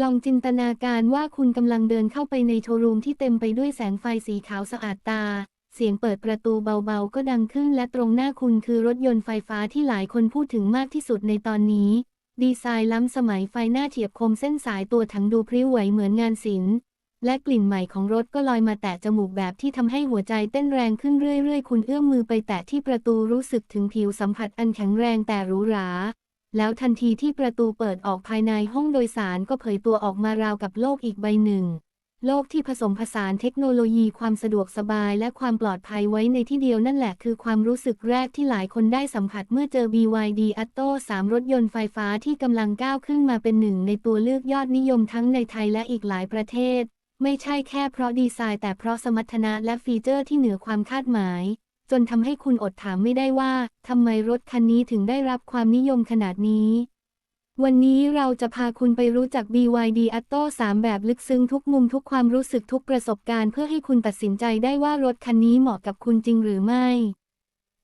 ลองจินตนาการว่าคุณกำลังเดินเข้าไปในโชว์รูมที่เต็มไปด้วยแสงไฟสีขาวสะอาดตา เสียงเปิดประตูเบาๆ ก็ดังขึ้นและตรงหน้าคุณคือรถยนต์ไฟฟ้าที่หลายคนพูดถึงมากที่สุดในตอนนี้ ดีไซน์ล้ำสมัยไฟหน้าเฉียบคมเส้นสายตัวถังดูพริ้วไหวเหมือนงานศิลป์และกลิ่นใหม่ของรถก็ลอยมาแตะจมูกแบบที่ทำให้หัวใจเต้นแรงขึ้นเรื่อยๆ คุณเอื้อมมือไปแตะที่ประตูรู้สึกถึงผิวสัมผัสอันแข็งแรงแต่หรูหรา แล้วทันทีที่ประตูเปิดออกภายในห้องโดยสารก็เผยตัวออกมาราวกับโลกอีกใบหนึ่ง โลกที่ผสมผสานเทคโนโลยีความสะดวกสบายและความปลอดภัยไว้ในที่เดียวนั่นแหละคือความรู้สึกแรกที่หลายคนได้สัมผัสเมื่อเจอ BYD Atto 3 รถยนต์ไฟฟ้าที่กำลังก้าวขึ้นมาเป็นหนึ่งในตัวเลือกยอดนิยมทั้งในไทยและอีกหลายประเทศ ไม่ใช่แค่เพราะดีไซน์แต่เพราะสมรรถนะและฟีเจอร์ที่เหนือความคาดหมาย จนทำให้คุณอดถามไม่ได้ว่าทำไมรถคันนี้ถึงได้รับความนิยมขนาดนี้ วันนี้เราจะพาคุณไปรู้จัก BYD Atto 3 แบบลึกซึ้งทุกมุมทุกความรู้สึกทุกประสบการณ์เพื่อให้คุณตัดสินใจได้ว่ารถคันนี้เหมาะกับคุณจริงหรือไม่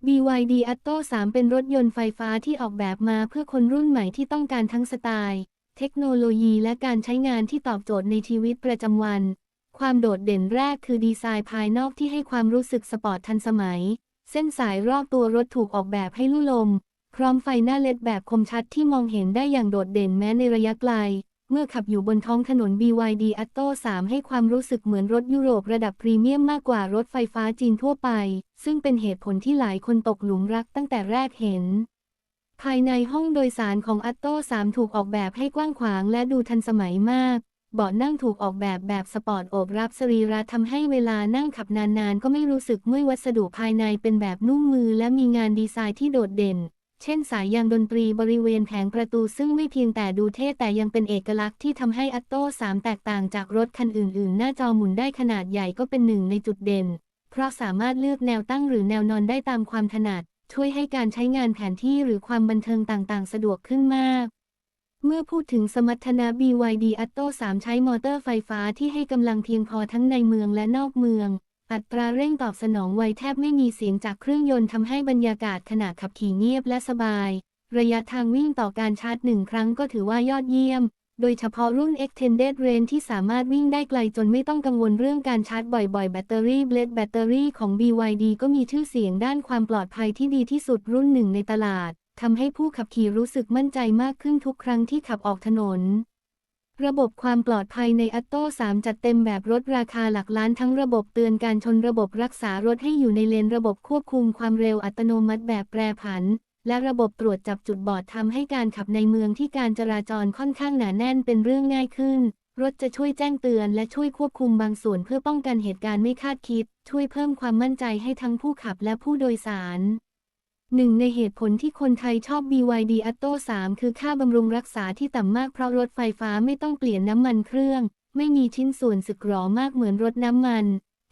BYD Atto 3 เป็นรถยนต์ไฟฟ้าที่ออกแบบมาเพื่อคนรุ่นใหม่ที่ต้องการทั้งสไตล์ เทคโนโลยีและการใช้งานที่ตอบโจทย์ในชีวิตประจำวันความโดดเด่นแรกคือดีไซน์ภายนอกที่ให้ความรู้สึกสปอร์ตทันสมัย เส้นสายรอบตัวรถถูกออกแบบให้ลู่ลม พร้อมไฟหน้าเลดแบบคมชัดที่มองเห็นได้อย่างโดดเด่นแม้ในระยะไกล เมื่อขับอยู่บนท้องถนน BYD Atto 3 ให้ความรู้สึกเหมือนรถยุโรประดับพรีเมียมมากกว่ารถไฟฟ้าจีนทั่วไป ซึ่งเป็นเหตุผลที่หลายคนตกหลุมรักตั้งแต่แรกเห็น ภายในห้องโดยสารของ Atto 3ถูกออกแบบให้กว้างขวางและดูทันสมัยมาก เบาะนั่งถูกออกแบบแบบสปอร์ตโอบรับสรีระทำให้เวลานั่งขับนานๆ ก็ไม่รู้สึกเมื่อยวัสดุภายในเป็นแบบนุ่มมือและมีงานดีไซน์ที่โดดเด่น เช่นสายยางดนตรีบริเวณแผงประตูซึ่งไม่เพียงแต่ดูเท่แต่ยังเป็นเอกลักษณ์ที่ทำให้อัตโต้3แตกต่างจากรถคันอื่นๆ หน้าจอหมุนได้ขนาดใหญ่ก็เป็นหนึ่งในจุดเด่น เพราะสามารถเลือกแนวตั้งหรือแนวนอนได้ตามความถนัด ช่วยให้การใช้งานแผนที่หรือความบันเทิงต่างๆ สะดวกขึ้นมาก เมื่อพูดถึงสมรรถนะ BYD Atto 3 ใช้มอเตอร์ไฟฟ้าที่ให้กำลังเพียงพอทั้งในเมืองและนอกเมือง อัตราเร่งตอบสนองไวแทบไม่มีเสียงจากเครื่องยนต์ทำให้บรรยากาศขณะขับขี่เงียบและสบาย ระยะทางวิ่งต่อการชาร์จหนึ่งครั้งก็ถือว่ายอดเยี่ยม โดยเฉพาะรุ่น Extended Range ที่สามารถวิ่งได้ไกลจนไม่ต้องกังวลเรื่องการชาร์จบ่อยๆ แบตเตอรี่เบลดแบตเตอรี่ของ BYD ก็มีชื่อเสียงด้านความปลอดภัยที่ดีที่สุดรุ่นหนึ่งในตลาด ทำให้ผู้ขับขี่รู้สึกมั่นใจมากขึ้นทุกครั้งที่ขับออกถนน ระบบความปลอดภัยใน Atto 3จัดเต็มแบบรถราคาหลักล้านทั้งระบบเตือนการชนระบบรักษารถให้อยู่ในเลนระบบควบคุมความเร็วอัตโนมัติแบบแปรผัน และระบบตรวจจับจุดบอดทำให้การขับในเมืองที่การจราจรค่อนข้างหนาแน่นเป็นเรื่องง่ายขึ้น รถจะช่วยแจ้งเตือนและช่วยควบคุมบางส่วนเพื่อป้องกันเหตุการณ์ไม่คาดคิด ช่วยเพิ่มความมั่นใจให้ทั้งผู้ขับและผู้โดยสาร หนึ่งในเหตุผลที่คนไทยชอบ BYD Atto 3 คือค่าบำรุงรักษาที่ต่ำมากเพราะรถไฟฟ้าไม่ต้องเปลี่ยนน้ำมันเครื่อง ไม่มีชิ้นส่วนสึกหรอมากเหมือนรถน้ำมัน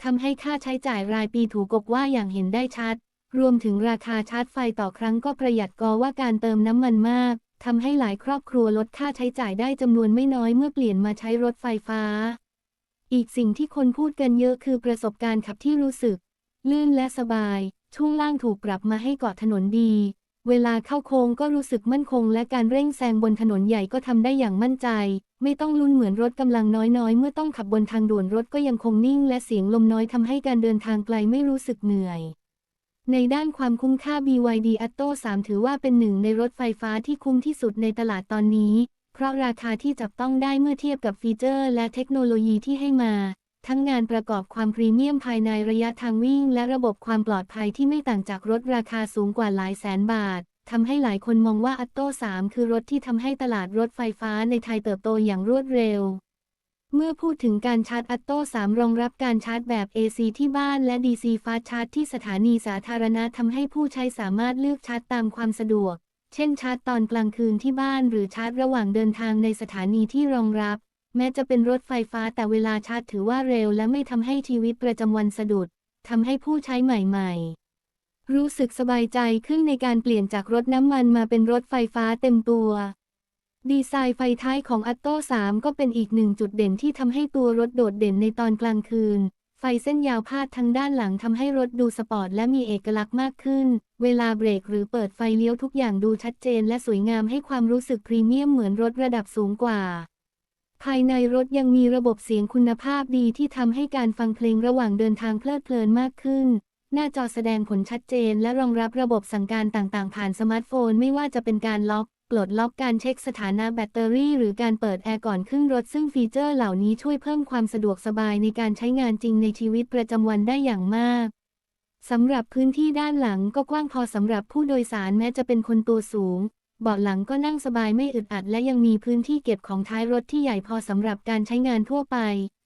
ทำให้ค่าใช้จ่ายรายปีถูกกว่าอย่างเห็นได้ชัด รวมถึงราคาชาร์จไฟต่อครั้งก็ประหยัดกว่าการเติมน้ำมันมากทำให้หลายครอบครัวลดค่าใช้จ่ายได้จำนวนไม่น้อยเมื่อเปลี่ยนมาใช้รถไฟฟ้า อีกสิ่งที่คนพูดกันเยอะคือประสบการณ์ขับที่รู้สึก ลื่นและสบาย ช่วงล่างถูกปรับมาให้เกาะถนนดี เวลาเข้าโค้งก็รู้สึกมั่นคง และการเร่งแซงบนถนนใหญ่ก็ทำได้อย่างมั่นใจ ไม่ต้องลุ้นเหมือนรถกำลังน้อยๆ เมื่อต้องขับบนทางด่วนรถก็ยังคงนิ่ง และเสียงลมน้อยทำให้การเดินทางไกลไม่รู้สึกเหนื่อยในด้านความคุ้มค่า BYD Atto 3 ถือว่าเป็นหนึ่งในรถไฟฟ้าที่คุ้มที่สุดในตลาดตอนนี้ เพราะราคาที่จับต้องได้เมื่อเทียบกับฟีเจอร์และเทคโนโลยีที่ให้มา ทั้งงานประกอบความพรีเมียมภายในระยะทางวิ่ง และระบบความปลอดภัยที่ไม่ต่างจากรถราคาสูงกว่าหลายแสนบาททำให้หลายคนมองว่า Atto 3คือรถที่ทำให้ตลาดรถไฟฟ้าในไทยเติบโตอย่างรวดเร็ว เมื่อพูดถึงการชาร์จ Atto 3รองรับการชาร์จแบบ AC ที่บ้านและ DC Fast Charge ที่สถานีสาธารณะทำให้ผู้ใช้สามารถเลือกชาร์จตามความสะดวก เช่นชาร์จตอนกลางคืนที่บ้านหรือชาร์จระหว่างเดินทางในสถานีที่รองรับ แม้จะเป็นรถไฟฟ้าแต่เวลาชาร์จถือว่าเร็วและไม่ทำให้ชีวิตประจำวันสะดุดทำให้ผู้ใช้ใหม่ๆ รู้สึกสบายใจขึ้นในการเปลี่ยนจากรถน้ำมันมาเป็นรถไฟฟ้าเต็มตัว ดีไซน์ไฟท้ายของ Atto 3ก็เป็นอีกหนึ่งจุดเด่นที่ทำให้ตัวรถโดดเด่นในตอนกลางคืน ไฟเส้นยาวพาดทั้งด้านหลังทำให้รถดูสปอร์ตและมีเอกลักษณ์มากขึ้น เวลาเบรกหรือเปิดไฟเลี้ยวทุกอย่างดูชัดเจนและสวยงามให้ความรู้สึกพรีเมียมเหมือนรถระดับสูงกว่า ภายในรถยังมีระบบเสียงคุณภาพดีที่ทำให้การฟังเพลงระหว่างเดินทางเพลิดเพลินมากขึ้น หน้าจอแสดงผลชัดเจน และรองรับระบบสั่งการต่างๆ ผ่านสมาร์ทโฟน ไม่ว่าจะเป็นการล็อกปลดล็อกการเช็คสถานะแบตเตอรี่ หรือการเปิดแอร์ก่อนขึ้นรถซึ่งฟีเจอร์เหล่านี้ช่วยเพิ่มความสะดวกสบายในการใช้งานจริงในชีวิตประจำวันได้อย่างมากสำหรับพื้นที่ด้านหลังก็กว้างพอสำหรับผู้โดยสารแม้จะเป็นคนตัวสูง เบาะหลังก็นั่งสบายไม่อึดอัดและยังมีพื้นที่เก็บของท้ายรถที่ใหญ่พอสำหรับการใช้งานทั่วไป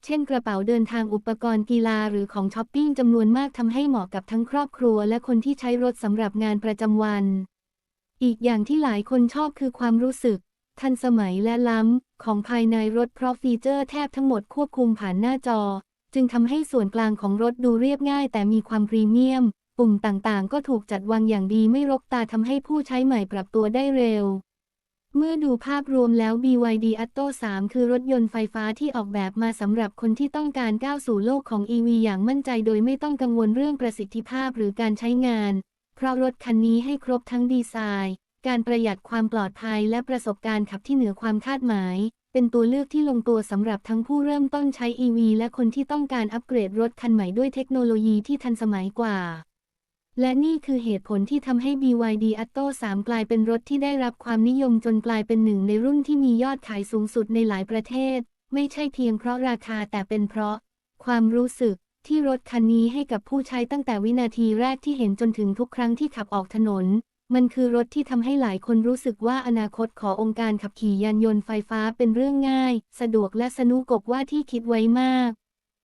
เช่นกระเป๋าเดินทางอุปกรณ์กีฬาหรือของช้อปปิ้งจำนวนมากทำให้เหมาะกับทั้งครอบครัว และคนที่ใช้รถสำหรับงานประจำวัน อีกอย่างที่หลายคนชอบคือความรู้สึก ทันสมัยและล้ำของภายในรถเพราะฟีเจอร์แทบทั้งหมดควบคุมผ่านหน้าจอ จึงทำให้ส่วนกลางของรถดูเรียบง่าย แต่มีความพรีเมียม ปุ่มต่างๆ ก็ถูกจัดวางอย่างดีไม่รกตาทำให้ผู้ใช้ใหม่ปรับตัวได้เร็ว เมื่อดูภาพรวมแล้ว BYD Atto 3 คือรถยนต์ไฟฟ้าที่ออกแบบมาสำหรับคนที่ต้องการก้าวสู่โลกของ EV อย่างมั่นใจโดยไม่ต้องกังวลเรื่องประสิทธิภาพหรือการใช้งาน เพราะรถคันนี้ให้ครบทั้งดีไซน์ การประหยัดความปลอดภัยและประสบการณ์ขับที่เหนือความคาดหมายเป็นตัวเลือกที่ลงตัวสำหรับทั้งผู้เริ่มต้นใช้ EV และคนที่ต้องการอัปเกรดรถคันใหม่ด้วยเทคโนโลยีที่ทันสมัยกว่า และนี่คือเหตุผลที่ทำให้ BYD Atto 3 กลายเป็นรถที่ได้รับความนิยมจนกลายเป็นหนึ่งในรุ่นที่มียอดขายสูงสุดในหลายประเทศ ไม่ใช่เพียงเพราะราคาแต่เป็นเพราะ ความรู้สึกที่รถคันนี้ให้กับผู้ใช้ตั้งแต่วินาทีแรกที่เห็นจนถึงทุกครั้งที่ขับออกถนน มันคือรถที่ทำให้หลายคนรู้สึกว่าอนาคตขององค์การขับขี่ยานยนต์ไฟฟ้าเป็นเรื่องง่าย สะดวกและสนุกกว่าที่คิดไว้มาก